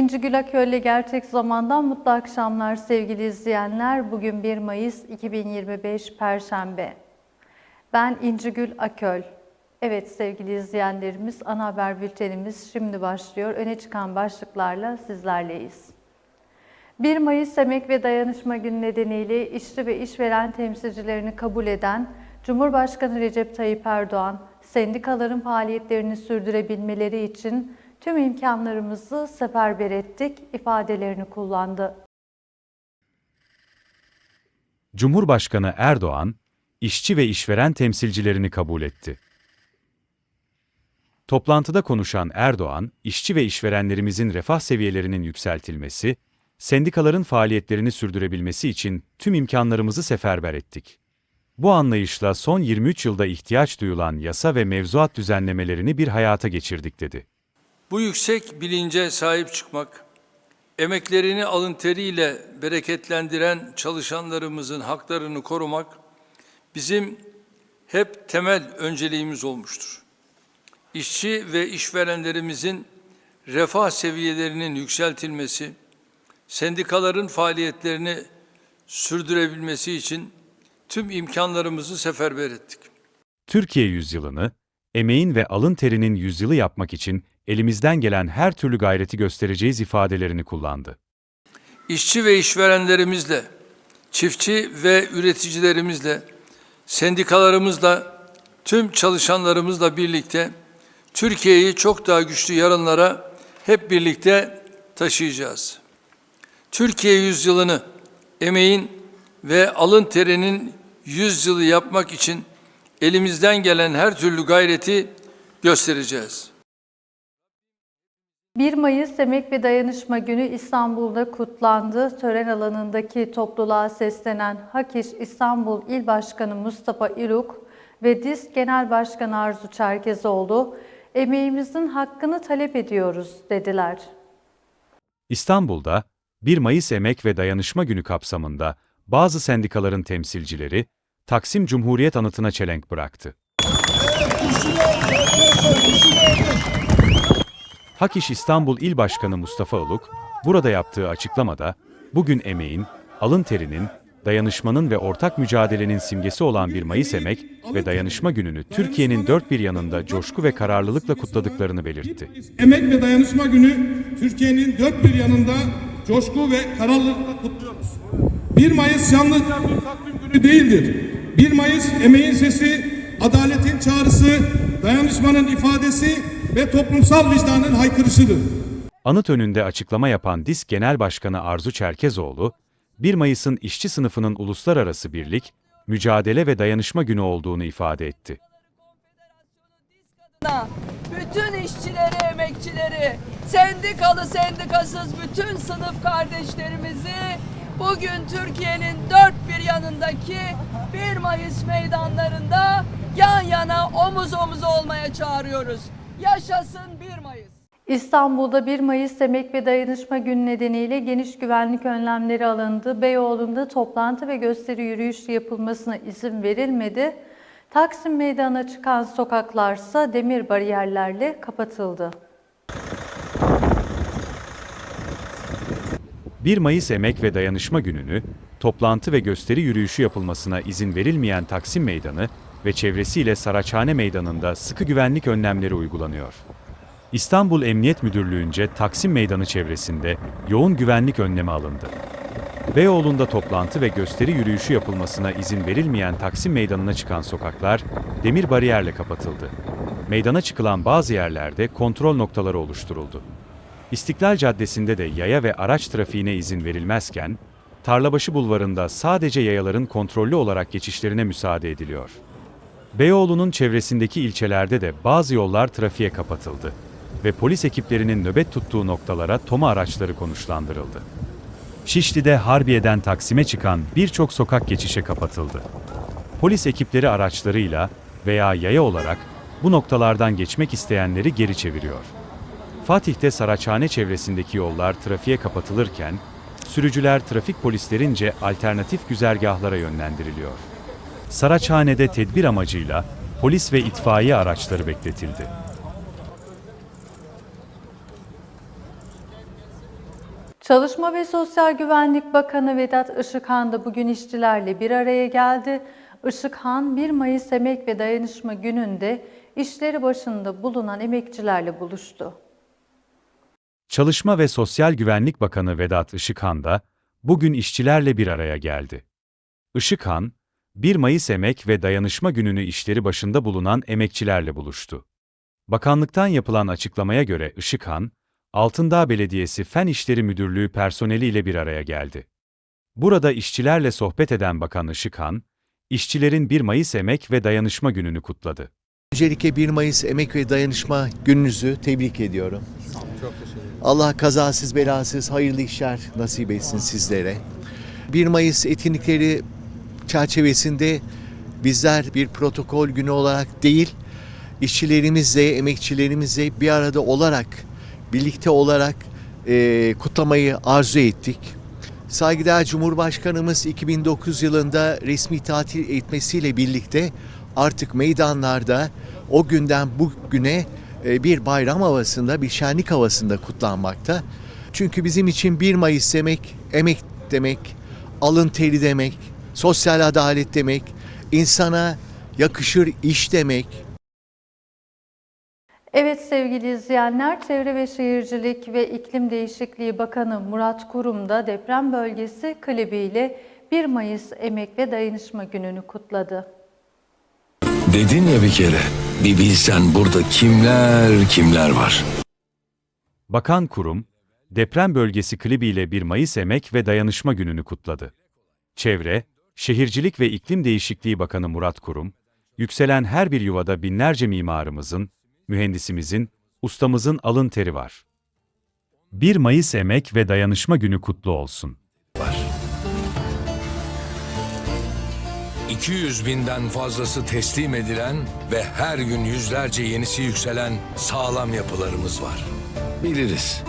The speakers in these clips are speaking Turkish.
İnci Gül Aköl'le Gerçek Zaman'dan mutlu akşamlar sevgili izleyenler. Bugün 1 Mayıs 2025 Perşembe. Ben İnci Gül Aköl. Evet sevgili izleyenlerimiz ana haber bültenimiz şimdi başlıyor. Öne çıkan başlıklarla sizlerleyiz. 1 Mayıs Emek ve Dayanışma Günü nedeniyle işçi ve işveren temsilcilerini kabul eden Cumhurbaşkanı Recep Tayyip Erdoğan, sendikaların faaliyetlerini sürdürebilmeleri için tüm imkanlarımızı seferber ettik ifadelerini kullandı. Cumhurbaşkanı Erdoğan, işçi ve işveren temsilcilerini kabul etti. Toplantıda konuşan Erdoğan, işçi ve işverenlerimizin refah seviyelerinin yükseltilmesi, sendikaların faaliyetlerini sürdürebilmesi için tüm imkanlarımızı seferber ettik. Bu anlayışla son 23 yılda ihtiyaç duyulan yasa ve mevzuat düzenlemelerini bir hayata geçirdik dedi. Bu yüksek bilince sahip çıkmak, emeklerini alın teriyle bereketlendiren çalışanlarımızın haklarını korumak bizim hep temel önceliğimiz olmuştur. İşçi ve işverenlerimizin refah seviyelerinin yükseltilmesi, sendikaların faaliyetlerini sürdürebilmesi için tüm imkanlarımızı seferber ettik. Türkiye yüzyılını, emeğin ve alın terinin yüzyılı yapmak için elimizden gelen her türlü gayreti göstereceğiz ifadelerini kullandı. İşçi ve işverenlerimizle, çiftçi ve üreticilerimizle, sendikalarımızla, tüm çalışanlarımızla birlikte Türkiye'yi çok daha güçlü yarınlara hep birlikte taşıyacağız. Türkiye yüzyılını emeğin ve alın terinin yüzyılı yapmak için elimizden gelen her türlü gayreti göstereceğiz. 1 Mayıs Emek ve Dayanışma Günü İstanbul'da kutlandı. Tören alanındaki topluluğa seslenen Hakiş İstanbul İl Başkanı Mustafa İluk ve DİSK Genel Başkanı Arzu Çerkezoğlu, emeğimizin hakkını talep ediyoruz dediler. İstanbul'da 1 Mayıs Emek ve Dayanışma Günü kapsamında bazı sendikaların temsilcileri Taksim Cumhuriyet Anıtı'na çelenk bıraktı. Hak İş İstanbul İl Başkanı Mustafa Uluk, burada yaptığı açıklamada, bugün emeğin, alın terinin, dayanışmanın ve ortak mücadelenin simgesi olan 1 Mayıs Emek ve Dayanışma Günü'nü Türkiye'nin dört bir yanında coşku ve kararlılıkla kutladıklarını belirtti. Emek ve Dayanışma Günü Türkiye'nin dört bir yanında coşku ve kararlılıkla kutluyoruz. 1 Mayıs yalnızca bir takvim günü değildir. 1 Mayıs emeğin sesi, adaletin çağrısı, dayanışmanın ifadesi ve toplumsal vicdanın haykırışıdır. Anıt önünde açıklama yapan DİSK Genel Başkanı Arzu Çerkezoğlu, 1 Mayıs'ın işçi sınıfının uluslararası birlik, mücadele ve dayanışma günü olduğunu ifade etti. adına bütün işçileri, emekçileri, sendikalı, sendikasız bütün sınıf kardeşlerimizi bugün Türkiye'nin dört bir yanındaki 1 Mayıs meydanlarında yan yana omuz omuz olmaya çağırıyoruz. Yaşasın 1 Mayıs. İstanbul'da 1 Mayıs Emek ve Dayanışma Günü nedeniyle geniş güvenlik önlemleri alındı. Beyoğlu'nda toplantı ve gösteri yürüyüşü yapılmasına izin verilmedi. Taksim Meydanı'na çıkan sokaklarsa demir bariyerlerle kapatıldı. 1 Mayıs Emek ve Dayanışma Günü'nü, toplantı ve gösteri yürüyüşü yapılmasına izin verilmeyen Taksim Meydanı ve çevresiyle Saraçhane Meydanı'nda sıkı güvenlik önlemleri uygulanıyor. İstanbul Emniyet Müdürlüğü'nce Taksim Meydanı çevresinde yoğun güvenlik önlemi alındı. Beyoğlu'nda toplantı ve gösteri yürüyüşü yapılmasına izin verilmeyen Taksim Meydanı'na çıkan sokaklar demir bariyerle kapatıldı. Meydana çıkılan bazı yerlerde kontrol noktaları oluşturuldu. İstiklal Caddesi'nde de yaya ve araç trafiğine izin verilmezken, Tarlabaşı Bulvarı'nda sadece yayaların kontrollü olarak geçişlerine müsaade ediliyor. Beyoğlu'nun çevresindeki ilçelerde de bazı yollar trafiğe kapatıldı ve polis ekiplerinin nöbet tuttuğu noktalara toma araçları konuşlandırıldı. Şişli'de Harbiye'den Taksim'e çıkan birçok sokak geçişe kapatıldı. Polis ekipleri araçlarıyla veya yaya olarak bu noktalardan geçmek isteyenleri geri çeviriyor. Fatih'te Saraçhane çevresindeki yollar trafiğe kapatılırken, sürücüler trafik polislerince alternatif güzergahlara yönlendiriliyor. Saraçhane'de tedbir amacıyla polis ve itfaiye araçları bekletildi. Çalışma ve Sosyal Güvenlik Bakanı Vedat Işıkhan da bugün işçilerle bir araya geldi. Işıkhan 1 Mayıs Emek ve Dayanışma Günü'nde işleri başında bulunan emekçilerle buluştu. Çalışma ve Sosyal Güvenlik Bakanı Vedat Işıkhan da bugün işçilerle bir araya geldi. Işıkhan, 1 Mayıs Emek ve Dayanışma Günü'nü işleri başında bulunan emekçilerle buluştu. Bakanlıktan yapılan açıklamaya göre Işıkhan, Altındağ Belediyesi Fen İşleri Müdürlüğü personeliyle bir araya geldi. Burada işçilerle sohbet eden Bakan Işıkhan, işçilerin 1 Mayıs Emek ve Dayanışma Günü'nü kutladı. Öncelikle 1 Mayıs Emek ve Dayanışma gününüzü tebrik ediyorum. Allah kazasız belasız hayırlı işler nasip etsin sizlere. 1 Mayıs etkinlikleri çerçevesinde bizler bir protokol günü olarak değil, işçilerimizle, emekçilerimizle bir arada olarak, birlikte olarak eee, kutlamayı arzu ettik. Saygıdeğer Cumhurbaşkanımız 2009 yılında resmi tatil etmesiyle birlikte artık meydanlarda o günden bugüne e, bir bayram havasında, bir şenlik havasında kutlanmakta. Çünkü bizim için 1 Mayıs demek, emek demek, alın teri demek, sosyal adalet demek, insana yakışır iş demek, Evet sevgili izleyenler, Çevre ve Şehircilik ve İklim Değişikliği Bakanı Murat Kurum da deprem bölgesi klibiyle 1 Mayıs Emek ve Dayanışma Günü'nü kutladı. Dedin ya bir kere, bir bilsen burada kimler kimler var. Bakan Kurum, deprem bölgesi klibiyle 1 Mayıs Emek ve Dayanışma Günü'nü kutladı. Çevre, Şehircilik ve İklim Değişikliği Bakanı Murat Kurum, yükselen her bir yuvada binlerce mimarımızın, mühendisimizin, ustamızın alın teri var. 1 Mayıs Emek ve Dayanışma Günü kutlu olsun. var. 200 binden fazlası teslim edilen ve her gün yüzlerce yenisi yükselen sağlam yapılarımız var. Biliriz.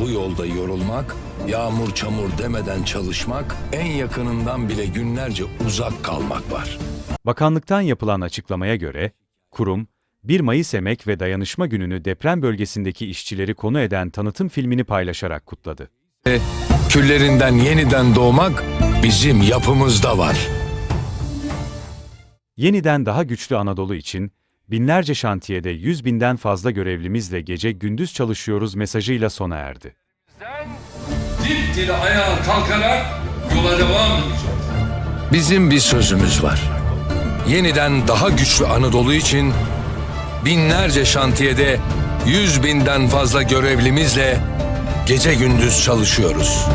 Bu yolda yorulmak, yağmur çamur demeden çalışmak, en yakınından bile günlerce uzak kalmak var. Bakanlıktan yapılan açıklamaya göre, kurum, 1 Mayıs Emek ve Dayanışma Günü'nü deprem bölgesindeki işçileri konu eden tanıtım filmini paylaşarak kutladı. Küllerinden yeniden doğmak bizim yapımızda var. Yeniden daha güçlü Anadolu için, binlerce şantiyede 100 binden fazla görevlimizle gece gündüz çalışıyoruz mesajıyla sona erdi. Dipdiri ayağa kalkarak yola devam edeceğiz. Bizim bir sözümüz var. Yeniden daha güçlü Anadolu için binlerce şantiyede yüz binden fazla görevlimizle gece gündüz çalışıyoruz.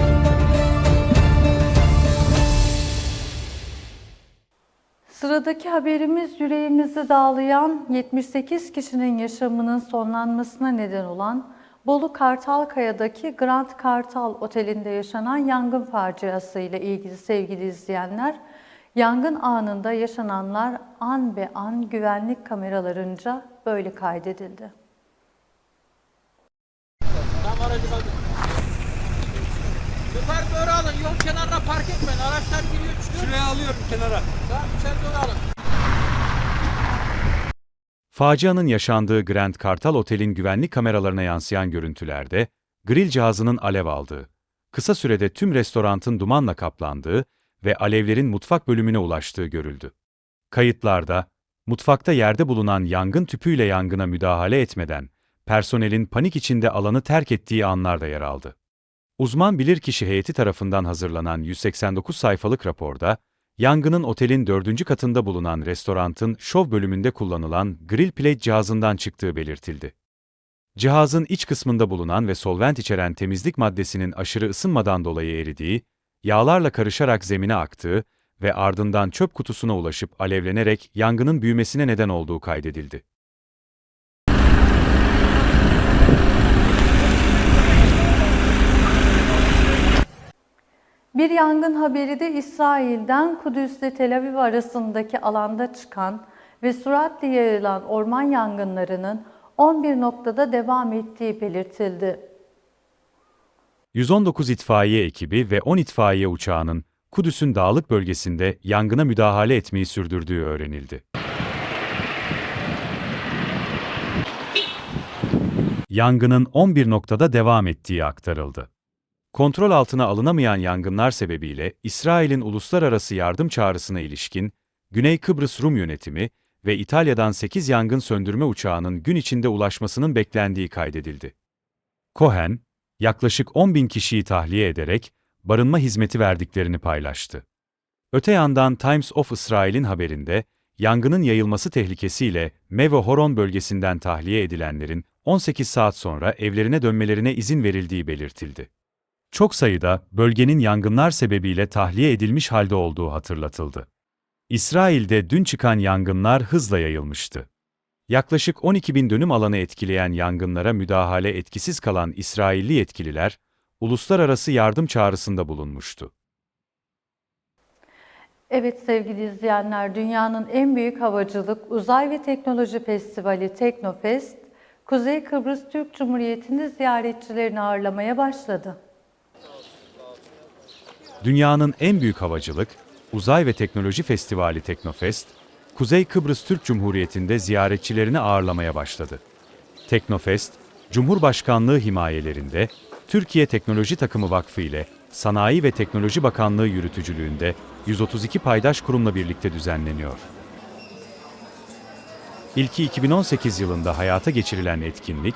Sıradaki haberimiz yüreğimizi dağlayan 78 kişinin yaşamının sonlanmasına neden olan Bolu Kartalkaya'daki Grand Kartal Oteli'nde yaşanan yangın faciası ile ilgili sevgili izleyenler, yangın anında yaşananlar an be an güvenlik kameralarınca böyle kaydedildi. Yukarı doğru alın. Yol kenarına park etmeyin. Araçlar giriyor çıkıyor. Şuraya alıyorum kenara. Tamam içeri doğru alın. Facianın yaşandığı Grand Kartal Otel'in güvenlik kameralarına yansıyan görüntülerde, grill cihazının alev aldığı, kısa sürede tüm restorantın dumanla kaplandığı ve alevlerin mutfak bölümüne ulaştığı görüldü. Kayıtlarda, mutfakta yerde bulunan yangın tüpüyle yangına müdahale etmeden, personelin panik içinde alanı terk ettiği anlar da yer aldı. Uzman bilirkişi heyeti tarafından hazırlanan 189 sayfalık raporda, yangının otelin dördüncü katında bulunan restorantın şov bölümünde kullanılan grill plate cihazından çıktığı belirtildi. Cihazın iç kısmında bulunan ve solvent içeren temizlik maddesinin aşırı ısınmadan dolayı eridiği, yağlarla karışarak zemine aktığı ve ardından çöp kutusuna ulaşıp alevlenerek yangının büyümesine neden olduğu kaydedildi. Bir yangın haberi de İsrail'den Kudüs ile Tel Aviv arasındaki alanda çıkan ve süratle yayılan orman yangınlarının 11 noktada devam ettiği belirtildi. 119 itfaiye ekibi ve 10 itfaiye uçağının Kudüs'ün dağlık bölgesinde yangına müdahale etmeyi sürdürdüğü öğrenildi. Yangının 11 noktada devam ettiği aktarıldı. Kontrol altına alınamayan yangınlar sebebiyle İsrail'in uluslararası yardım çağrısına ilişkin Güney Kıbrıs Rum yönetimi ve İtalya'dan 8 yangın söndürme uçağının gün içinde ulaşmasının beklendiği kaydedildi. Cohen, yaklaşık 10 bin kişiyi tahliye ederek barınma hizmeti verdiklerini paylaştı. Öte yandan Times of İsrail'in haberinde, yangının yayılması tehlikesiyle Mevo Horon bölgesinden tahliye edilenlerin 18 saat sonra evlerine dönmelerine izin verildiği belirtildi. Çok sayıda bölgenin yangınlar sebebiyle tahliye edilmiş halde olduğu hatırlatıldı. İsrail'de dün çıkan yangınlar hızla yayılmıştı. Yaklaşık 12 bin dönüm alanı etkileyen yangınlara müdahale etkisiz kalan İsrailli yetkililer, uluslararası yardım çağrısında bulunmuştu. Evet sevgili izleyenler, dünyanın en büyük havacılık, uzay ve teknoloji festivali Teknofest, Kuzey Kıbrıs Türk Cumhuriyeti'nde ziyaretçilerini ağırlamaya başladı. Dünyanın en büyük havacılık, uzay ve teknoloji festivali Teknofest, Kuzey Kıbrıs Türk Cumhuriyeti'nde ziyaretçilerini ağırlamaya başladı. Teknofest, Cumhurbaşkanlığı himayelerinde Türkiye Teknoloji Takımı Vakfı ile Sanayi ve Teknoloji Bakanlığı yürütücülüğünde 132 paydaş kurumla birlikte düzenleniyor. İlki 2018 yılında hayata geçirilen etkinlik,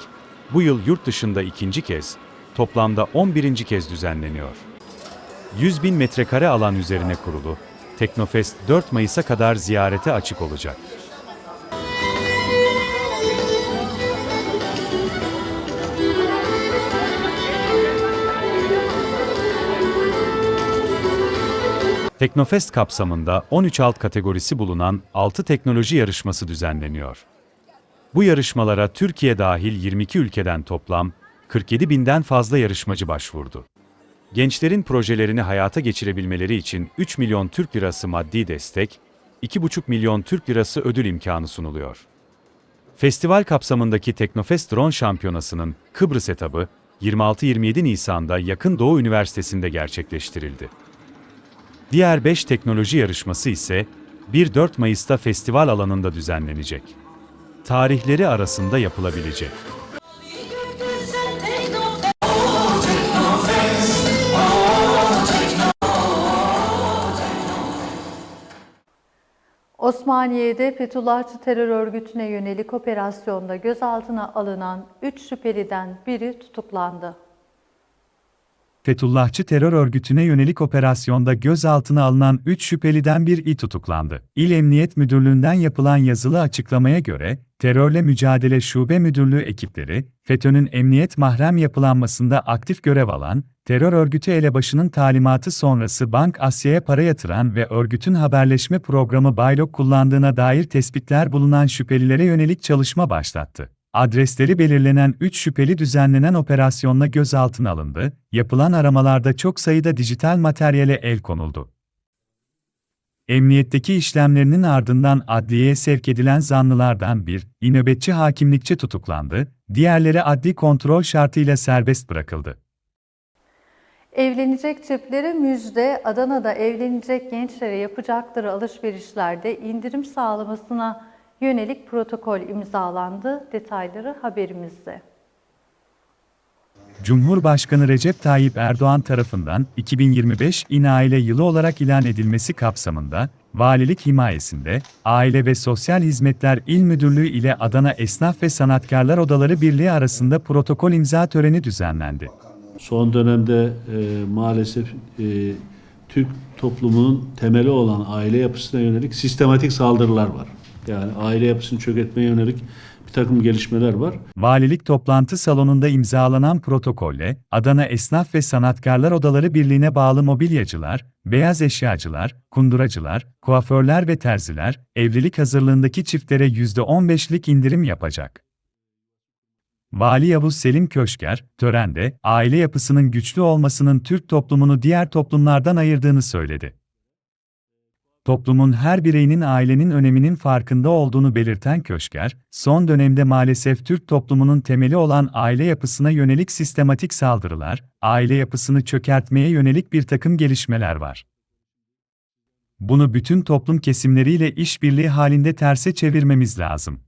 bu yıl yurt dışında ikinci kez, toplamda 11. kez düzenleniyor. 100 bin metrekare alan üzerine kurulu, Teknofest 4 Mayıs'a kadar ziyarete açık olacak. Teknofest kapsamında 13 alt kategorisi bulunan 6 teknoloji yarışması düzenleniyor. Bu yarışmalara Türkiye dahil 22 ülkeden toplam 47 binden fazla yarışmacı başvurdu. Gençlerin projelerini hayata geçirebilmeleri için 3 milyon Türk lirası maddi destek, 2,5 milyon Türk lirası ödül imkanı sunuluyor. Festival kapsamındaki Teknofest Drone Şampiyonası'nın Kıbrıs etabı 26-27 Nisan'da Yakın Doğu Üniversitesi'nde gerçekleştirildi. Diğer 5 teknoloji yarışması ise 1-4 Mayıs'ta festival alanında düzenlenecek. Tarihleri arasında yapılabilecek. Osmaniye'de Fethullahçı terör örgütüne yönelik operasyonda gözaltına alınan 3 şüpheliden biri tutuklandı. Fethullahçı terör örgütüne yönelik operasyonda gözaltına alınan 3 şüpheliden biri tutuklandı. İl Emniyet Müdürlüğü'nden yapılan yazılı açıklamaya göre, Terörle Mücadele Şube Müdürlüğü ekipleri, FETÖ'nün emniyet mahrem yapılanmasında aktif görev alan, terör örgütü elebaşının talimatı sonrası Bank Asya'ya para yatıran ve örgütün haberleşme programı Baylok kullandığına dair tespitler bulunan şüphelilere yönelik çalışma başlattı. Adresleri belirlenen 3 şüpheli düzenlenen operasyonla gözaltına alındı, yapılan aramalarda çok sayıda dijital materyale el konuldu. Emniyetteki işlemlerinin ardından adliyeye sevk edilen zanlılardan bir, nöbetçi hakimlikçe tutuklandı, diğerleri adli kontrol şartıyla serbest bırakıldı. Evlenecek çiftlere müjde, Adana'da evlenecek gençlere yapacakları alışverişlerde indirim sağlamasına yönelik protokol imzalandı. Detayları haberimizde. Cumhurbaşkanı Recep Tayyip Erdoğan tarafından 2025 İN Aile Yılı olarak ilan edilmesi kapsamında, Valilik himayesinde, Aile ve Sosyal Hizmetler İl Müdürlüğü ile Adana Esnaf ve Sanatkarlar Odaları Birliği arasında protokol imza töreni düzenlendi. Son dönemde e, maalesef e, Türk toplumunun temeli olan aile yapısına yönelik sistematik saldırılar var. Yani aile yapısını çökertmeye yönelik bir takım gelişmeler var. Valilik toplantı salonunda imzalanan protokolle, Adana Esnaf ve Sanatkarlar Odaları Birliği'ne bağlı mobilyacılar, beyaz eşyacılar, kunduracılar, kuaförler ve terziler, evlilik hazırlığındaki çiftlere %15'lik indirim yapacak. Vali Yavuz Selim Köşker, törende, aile yapısının güçlü olmasının Türk toplumunu diğer toplumlardan ayırdığını söyledi. Toplumun her bireyinin ailenin öneminin farkında olduğunu belirten Köşker, son dönemde maalesef Türk toplumunun temeli olan aile yapısına yönelik sistematik saldırılar, aile yapısını çökertmeye yönelik bir takım gelişmeler var. Bunu bütün toplum kesimleriyle işbirliği halinde terse çevirmemiz lazım.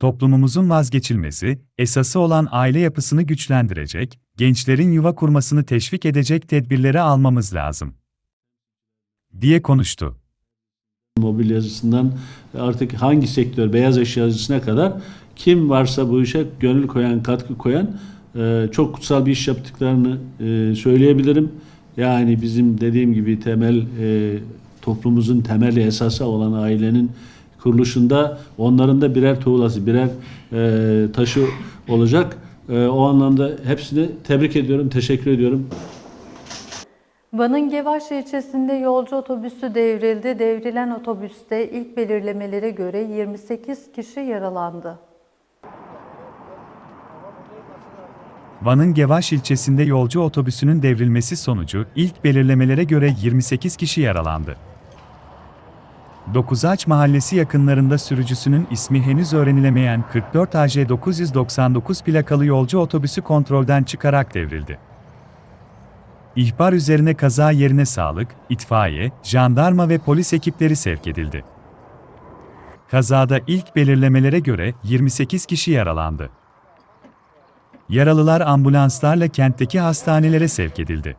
Toplumumuzun vazgeçilmezi, esası olan aile yapısını güçlendirecek, Gençlerin yuva kurmasını teşvik edecek tedbirleri almamız lazım. Diye konuştu. Mobilyacısından artık hangi sektör, beyaz eşyacısına kadar kim varsa bu işe gönül koyan, katkı koyan e, çok kutsal bir iş yaptıklarını e, söyleyebilirim. Yani bizim dediğim gibi temel e, toplumumuzun temeli esası olan ailenin kuruluşunda onların da birer tuğlası, birer taşı olacak. O anlamda hepsini tebrik ediyorum, teşekkür ediyorum. Van'ın Gevaş ilçesinde yolcu otobüsü devrildi. Devrilen otobüste ilk belirlemelere göre 28 kişi yaralandı. Van'ın Gevaş ilçesinde yolcu otobüsünün devrilmesi sonucu ilk belirlemelere göre 28 kişi yaralandı. Dokuzaç Mahallesi yakınlarında sürücüsünün ismi henüz öğrenilemeyen 44 AJ 999 plakalı yolcu otobüsü kontrolden çıkarak devrildi. İhbar üzerine kaza yerine sağlık, itfaiye, jandarma ve polis ekipleri sevk edildi. Kazada ilk belirlemelere göre 28 kişi yaralandı. Yaralılar ambulanslarla kentteki hastanelere sevk edildi.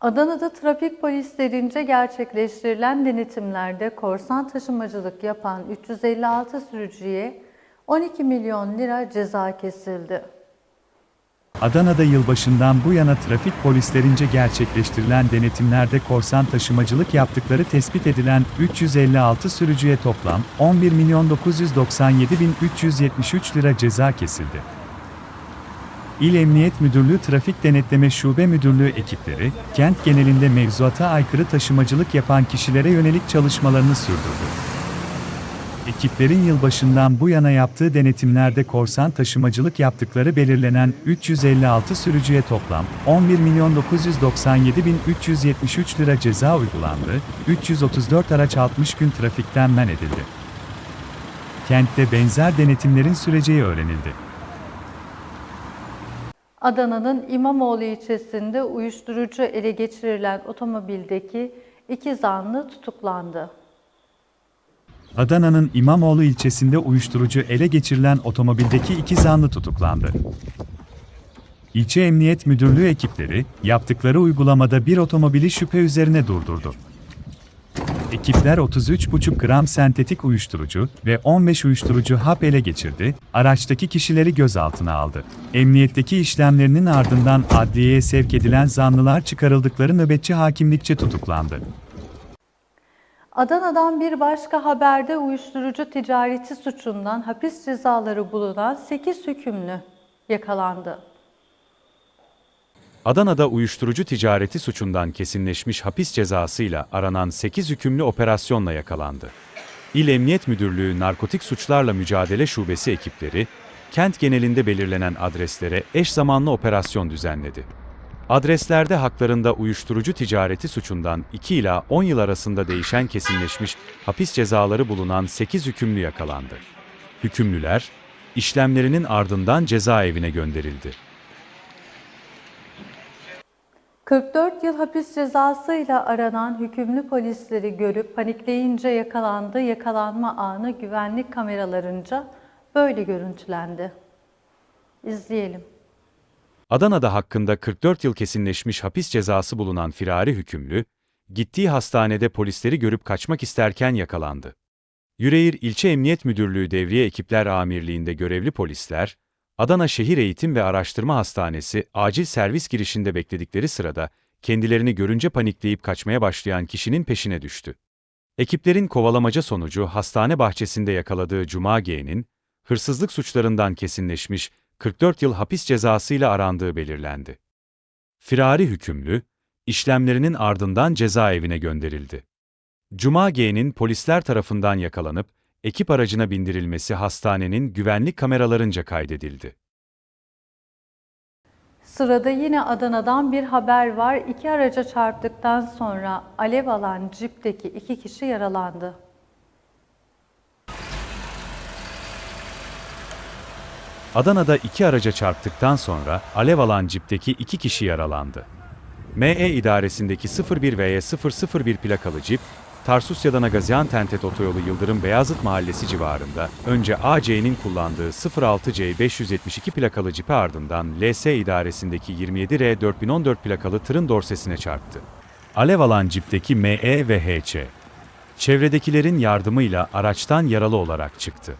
Adana'da trafik polislerince gerçekleştirilen denetimlerde korsan taşımacılık yapan 356 sürücüye 12 milyon lira ceza kesildi. Adana'da yılbaşından bu yana trafik polislerince gerçekleştirilen denetimlerde korsan taşımacılık yaptıkları tespit edilen 356 sürücüye toplam 11 milyon 997 bin 373 lira ceza kesildi. İl Emniyet Müdürlüğü Trafik Denetleme Şube Müdürlüğü ekipleri, kent genelinde mevzuata aykırı taşımacılık yapan kişilere yönelik çalışmalarını sürdürdü. Ekiplerin yılbaşından bu yana yaptığı denetimlerde korsan taşımacılık yaptıkları belirlenen 356 sürücüye toplam 11 milyon 997 bin 373 lira ceza uygulandı, 334 araç 60 gün trafikten men edildi. Kentte benzer denetimlerin süreceği öğrenildi. Adana'nın İmamoğlu ilçesinde uyuşturucu ele geçirilen otomobildeki iki zanlı tutuklandı. Adana'nın İmamoğlu ilçesinde uyuşturucu ele geçirilen otomobildeki iki zanlı tutuklandı. İlçe Emniyet Müdürlüğü ekipleri, yaptıkları uygulamada bir otomobili şüphe üzerine durdurdu. Ekipler 33,5 gram sentetik uyuşturucu ve 15 uyuşturucu hap ele geçirdi, araçtaki kişileri gözaltına aldı. Emniyetteki işlemlerinin ardından adliyeye sevk edilen zanlılar çıkarıldıkları nöbetçi hakimlikçe tutuklandı. Adana'dan bir başka haberde uyuşturucu ticareti suçundan hapis cezaları bulunan 8 hükümlü yakalandı. Adana'da uyuşturucu ticareti suçundan kesinleşmiş hapis cezasıyla aranan 8 hükümlü operasyonla yakalandı. İl Emniyet Müdürlüğü Narkotik Suçlarla Mücadele Şubesi ekipleri, kent genelinde belirlenen adreslere eş zamanlı operasyon düzenledi. Adreslerde haklarında uyuşturucu ticareti suçundan 2 ila 10 yıl arasında değişen kesinleşmiş hapis cezaları bulunan 8 hükümlü yakalandı. Hükümlüler, işlemlerinin ardından cezaevine gönderildi. 44 yıl hapis cezasıyla aranan hükümlü polisleri görüp panikleyince yakalandı. Yakalanma anı güvenlik kameralarınca böyle görüntülendi. İzleyelim. Adana'da hakkında 44 yıl kesinleşmiş hapis cezası bulunan firari hükümlü, gittiği hastanede polisleri görüp kaçmak isterken yakalandı. Yüreğir İlçe Emniyet Müdürlüğü Devriye Ekipler Amirliğinde görevli polisler, Adana Şehir Eğitim ve Araştırma Hastanesi acil servis girişinde bekledikleri sırada kendilerini görünce panikleyip kaçmaya başlayan kişinin peşine düştü. Ekiplerin kovalamaca sonucu hastane bahçesinde yakaladığı Cuma G'nin, hırsızlık suçlarından kesinleşmiş 44 yıl hapis cezasıyla arandığı belirlendi. Firari hükümlü, işlemlerinin ardından cezaevine gönderildi. Cuma G'nin polisler tarafından yakalanıp, ekip aracına bindirilmesi hastanenin güvenlik kameralarınca kaydedildi. Sırada yine Adana'dan bir haber var. İki araca çarptıktan sonra alev alan cipteki iki kişi yaralandı. Adana'da iki araca çarptıktan sonra alev alan cipteki iki kişi yaralandı. ME idaresindeki 01 VY 001 plakalı cip, Tarsusya'dan Gaziantep otoyolu Yıldırım Beyazıt Mahallesi civarında önce AC'nin kullandığı 06C 572 plakalı cipe ardından LS idaresindeki 27R 4014 plakalı tırın dorsesine çarptı. Alev alan cipteki ME ve HC. Çevredekilerin yardımıyla araçtan yaralı olarak çıktı.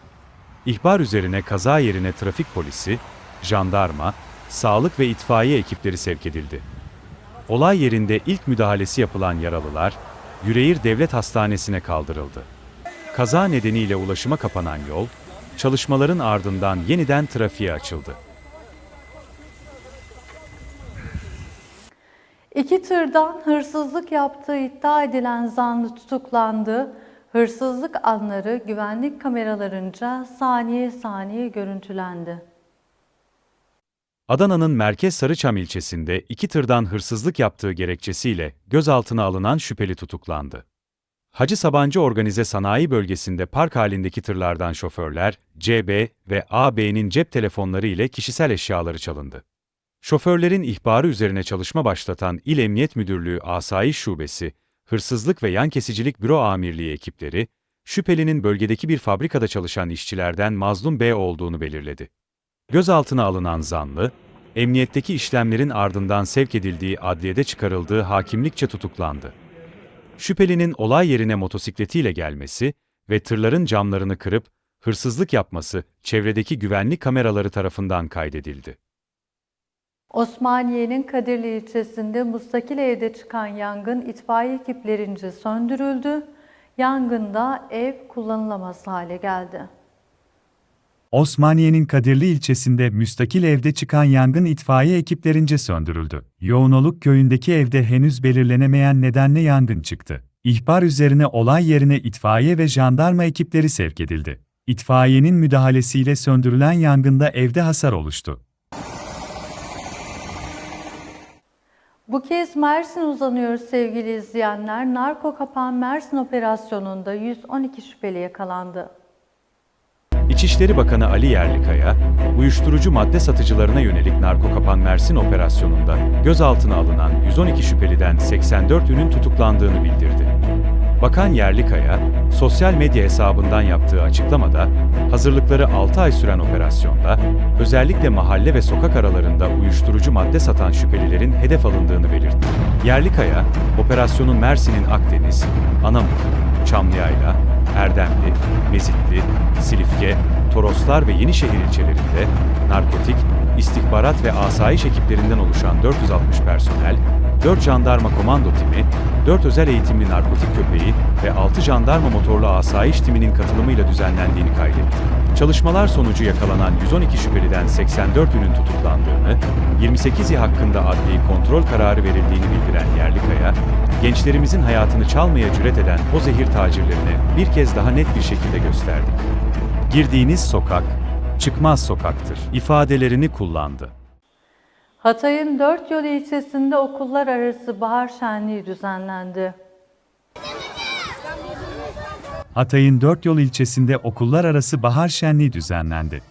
İhbar üzerine kaza yerine trafik polisi, jandarma, sağlık ve itfaiye ekipleri sevk edildi. Olay yerinde ilk müdahalesi yapılan yaralılar, Yüreğir Devlet Hastanesi'ne kaldırıldı. Kaza nedeniyle ulaşıma kapanan yol, çalışmaların ardından yeniden trafiğe açıldı. İki tırdan hırsızlık yaptığı iddia edilen zanlı tutuklandı. Hırsızlık anları güvenlik kameralarınca saniye saniye görüntülendi. Adana'nın Merkez Sarıçam ilçesinde iki tırdan hırsızlık yaptığı gerekçesiyle gözaltına alınan şüpheli tutuklandı. Hacı Sabancı Organize Sanayi Bölgesi'nde park halindeki tırlardan şoförler, CB ve AB'nin cep telefonları ile kişisel eşyaları çalındı. Şoförlerin ihbarı üzerine çalışma başlatan İl Emniyet Müdürlüğü Asayiş Şubesi, Hırsızlık ve Yan Kesicilik Büro Amirliği ekipleri, şüphelinin bölgedeki bir fabrikada çalışan işçilerden Mazlum B olduğunu belirledi. Gözaltına alınan zanlı, emniyetteki işlemlerin ardından sevk edildiği adliyede çıkarıldığı hakimlikçe tutuklandı. Şüphelinin olay yerine motosikletiyle gelmesi ve tırların camlarını kırıp hırsızlık yapması çevredeki güvenlik kameraları tarafından kaydedildi. Osmaniye'nin Kadirli ilçesinde mustakil evde çıkan yangın itfaiye ekiplerince söndürüldü. Yangında ev kullanılamaz hale geldi. Osmaniye'nin Kadirli ilçesinde müstakil evde çıkan yangın itfaiye ekiplerince söndürüldü. Yoğunoluk köyündeki evde henüz belirlenemeyen nedenle yangın çıktı. İhbar üzerine olay yerine itfaiye ve jandarma ekipleri sevk edildi. İtfaiyenin müdahalesiyle söndürülen yangında evde hasar oluştu. Bu kez Mersin uzanıyor sevgili izleyenler. Narko Kapan Mersin operasyonunda 112 şüpheli yakalandı. İçişleri Bakanı Ali Yerlikaya, uyuşturucu madde satıcılarına yönelik Narko Kapan Mersin operasyonunda gözaltına alınan 112 şüpheliden 84 ünün tutuklandığını bildirdi. Bakan Yerlikaya, sosyal medya hesabından yaptığı açıklamada, hazırlıkları 6 ay süren operasyonda, özellikle mahalle ve sokak aralarında uyuşturucu madde satan şüphelilerin hedef alındığını belirtti. Yerlikaya, operasyonun Mersin'in Akdeniz, Anamur, Çamlıyayla, Erdemli, Mezitli, Silifke, Toroslar ve Yenişehir ilçelerinde narkotik, istihbarat ve asayiş ekiplerinden oluşan 460 personel, 4 jandarma komando timi, 4 özel eğitimli narkotik köpeği ve 6 jandarma motorlu asayiş timinin katılımıyla düzenlendiğini kaydetti. Çalışmalar sonucu yakalanan 112 şüpheliden 84 ünün tutuklandığını, 28'i hakkında adli kontrol kararı verildiğini bildiren Yerlikaya, gençlerimizin hayatını çalmaya cüret eden o zehir tacirlerine bir kez daha net bir şekilde gösterdik. Girdiğiniz sokak, çıkmaz sokaktır ifadelerini kullandı. Hatay'ın Dört Yol ilçesinde okullar arası bahar şenliği düzenlendi. Hatay'ın Dört Yol ilçesinde okullar arası bahar şenliği düzenlendi.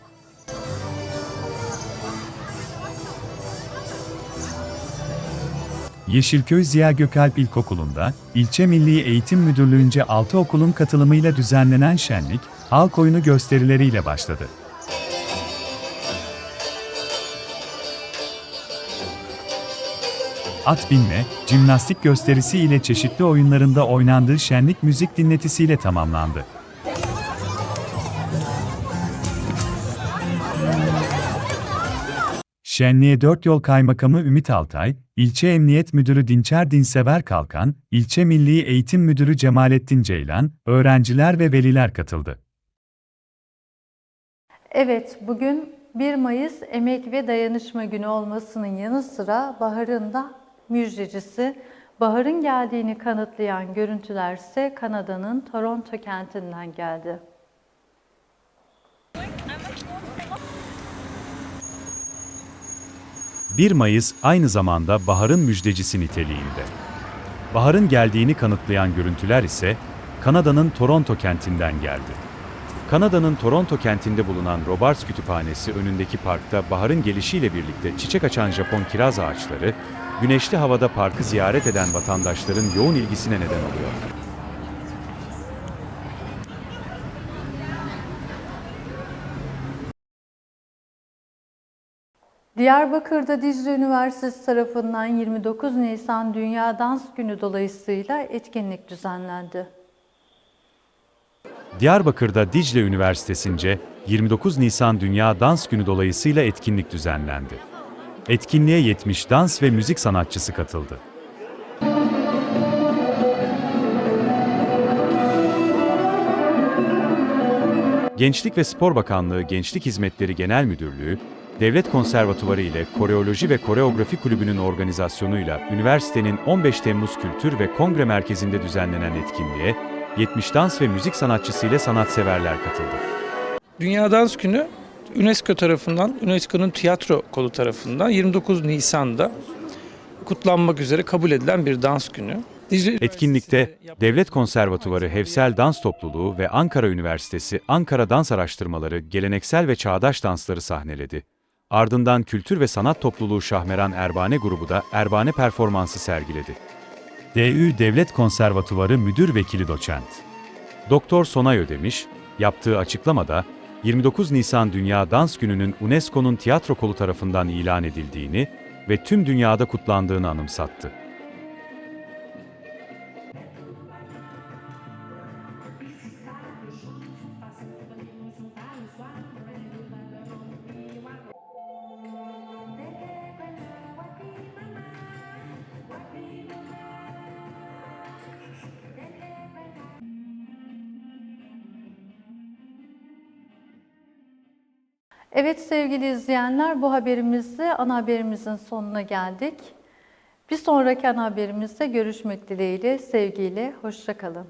Yeşilköy Ziya Gökalp İlkokulu'nda, İlçe Milli Eğitim Müdürlüğü'nce 6 okulun katılımıyla düzenlenen şenlik, halk oyunu gösterileriyle başladı. At binme, jimnastik gösterisi ile çeşitli oyunlarında oynandığı şenlik müzik dinletisiyle tamamlandı. Şenliğe Dört Yol Kaymakamı Ümit Altay, İlçe Emniyet Müdürü Dinçer Dinsever Kalkan, İlçe Milli Eğitim Müdürü Cemalettin Ceylan, öğrenciler ve veliler katıldı. Evet, bugün 1 Mayıs Emek ve Dayanışma Günü olmasının yanı sıra baharın da müjdecisi. Baharın geldiğini kanıtlayan görüntüler ise Kanada'nın Toronto kentinden geldi. ...1 Mayıs aynı zamanda baharın müjdecisi niteliğinde. Baharın geldiğini kanıtlayan görüntüler ise Kanada'nın Toronto kentinden geldi. Kanada'nın Toronto kentinde bulunan Robarts Kütüphanesi önündeki parkta baharın gelişiyle birlikte çiçek açan Japon kiraz ağaçları, güneşli havada parkı ziyaret eden vatandaşların yoğun ilgisine neden oluyor. Diyarbakır'da Dicle Üniversitesi tarafından 29 Nisan Dünya Dans Günü dolayısıyla etkinlik düzenlendi. Diyarbakır'da Dicle Üniversitesi'nce 29 Nisan Dünya Dans Günü dolayısıyla etkinlik düzenlendi. Etkinliğe 70 dans ve müzik sanatçısı katıldı. Gençlik ve Spor Bakanlığı Gençlik Hizmetleri Genel Müdürlüğü, Devlet Konservatuvarı ile Koreoloji ve Koreografi Kulübü'nün organizasyonuyla üniversitenin 15 Temmuz Kültür ve Kongre Merkezi'nde düzenlenen etkinliğe 70 dans ve müzik sanatçısı ile sanatseverler katıldı. Dünya Dans Günü UNESCO tarafından, UNESCO'nun tiyatro kolu tarafından 29 Nisan'da kutlanmak üzere kabul edilen bir dans günü. Etkinlikte Devlet Konservatuvarı Hevsel Dans Topluluğu ve Ankara Üniversitesi Ankara Dans Araştırmaları geleneksel ve çağdaş dansları sahneledi. Ardından Kültür ve Sanat Topluluğu Şahmeran Erbane grubu da Erbane performansı sergiledi. DÜ Devlet Konservatuvarı Müdür Vekili Doçent Doktor Sonay Ödemiş, yaptığı açıklamada 29 Nisan Dünya Dans Günü'nün UNESCO'nun tiyatro kolu tarafından ilan edildiğini ve tüm dünyada kutlandığını anımsattı. Evet sevgili izleyenler bu haberimizle ana haberimizin sonuna geldik. Bir sonraki ana haberimizde görüşmek dileğiyle, sevgiyle, hoşçakalın.